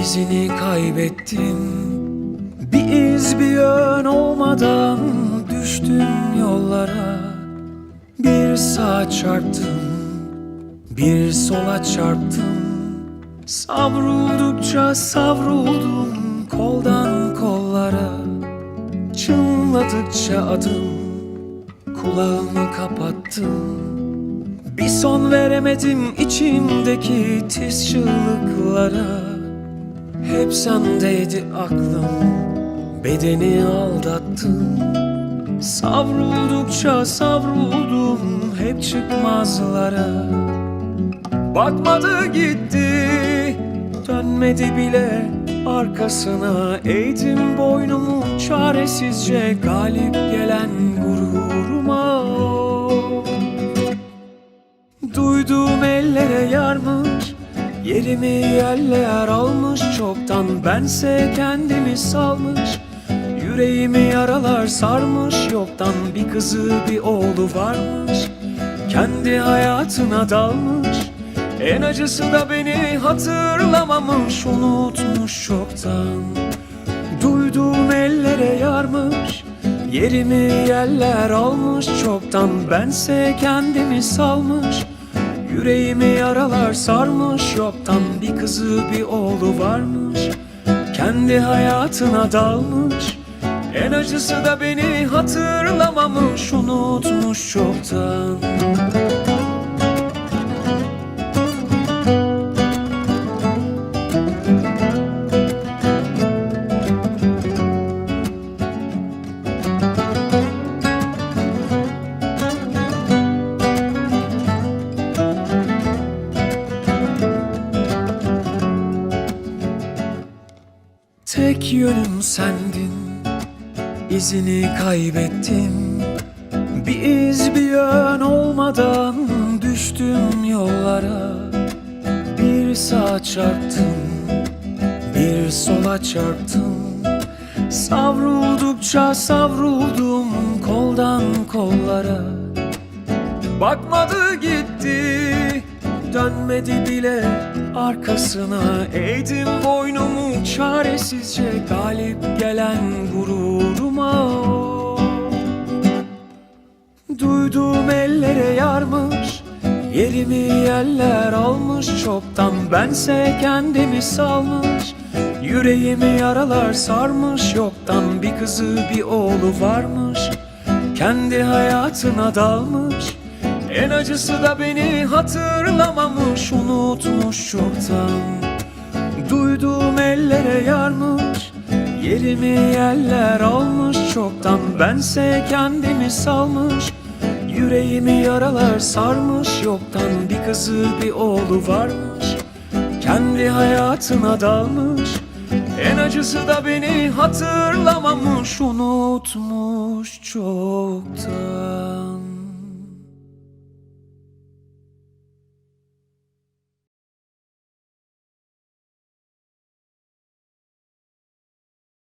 izini kaybettim. Bir iz bir yön olmadan düştüm yollara. Bir sağa çarptım bir sola çarptım. Savruldukça savruldum koldan kollara. Çınladıkça adım kulağımı kapattım. Bir son veremedim içimdeki tiz çığlıklara Hep sendeydi aklım bedeni aldattım. Savruldukça savruldum hep çıkmazlara. Bakmadı gitti Dönmedi bile arkasına. Eğdim boynumu çaresizce Galip gelen gururuma. Duyduğum ellere yarmış Yerimi yerler almış çoktan Bense kendimi salmış. Yüreğimi yaralar sarmış Yoktan bir kızı bir oğlu varmış. Kendi hayatına dalmış En acısı da beni hatırlamamış. Unutmuş çoktan Duyduğum ellere yarmış. Yerimi yerler almış çoktan Bense kendimi salmış Yüreğimi yaralar sarmış Yoktan bir kızı bir oğlu varmış. Kendi hayatına dalmış En acısı da beni hatırlamamış Unutmuş çoktan Tek yönüm sendin izini kaybettim Bir iz bir yön olmadan düştüm yollara. Bir sağa çarptım bir sola çarptım Savruldukça savruldum koldan kollara. Bakmadı gitti Dönmedi bile arkasına Eğdim boynumu çaresizce Galip gelen gururuma. Duyduğum ellere yarmış Yerimi yerler almış çoktan Bense kendimi salmış. Yüreğimi yaralar sarmış Yoktan bir kızı bir oğlu varmış. Kendi hayatına dalmış En acısı da beni hatırlamamış Unutmuş çoktan. Duyduğum ellere yarmış Yerimi yerler almış çoktan. Bense kendimi salmış Yüreğimi yaralar sarmış Yoktan. Bir kızı bir oğlu varmış Kendi hayatına dalmış. En acısı da beni hatırlamamış Unutmuş çoktan